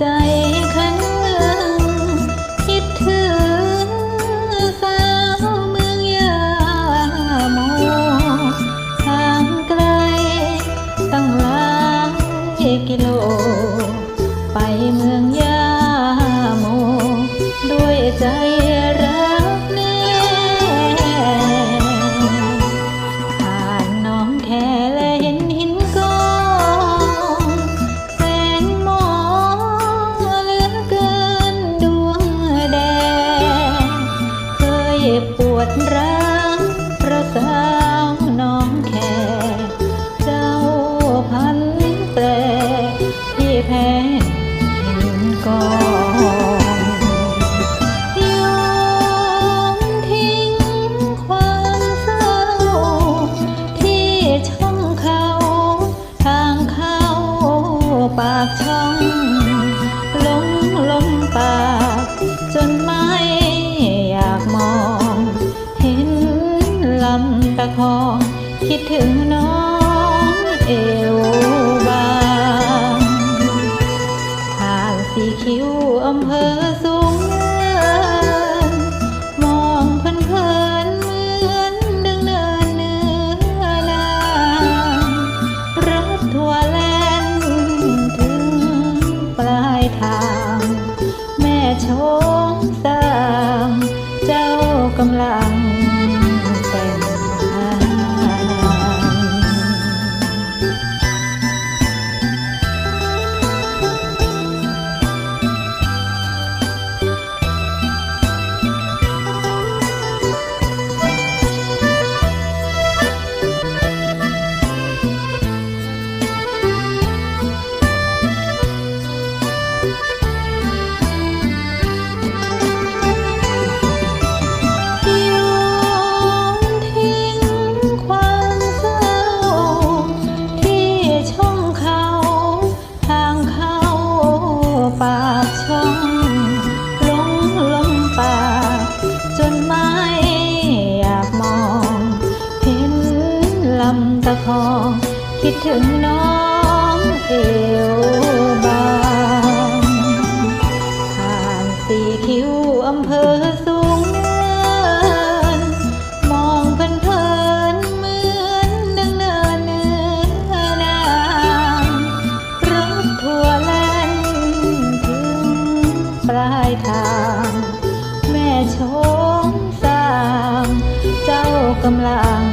ใจใคร ก่อนยอมทิ้งความเศร้า ที่ช่องเขาทางเข้าปากช่องหลงลมปาก จนไม่อยากมอง เห็นลำตะคองคิดถึง กำลัง คิดถึงน้องเอวบางผ่านสี่คิ้วอำเภอสูงเนินมองเพลินเพลินเหมือนดังเนินเนื้อนางรถทัวร์แล่นถึงปลายทาง แม่ชมสามเจ้ากำลัง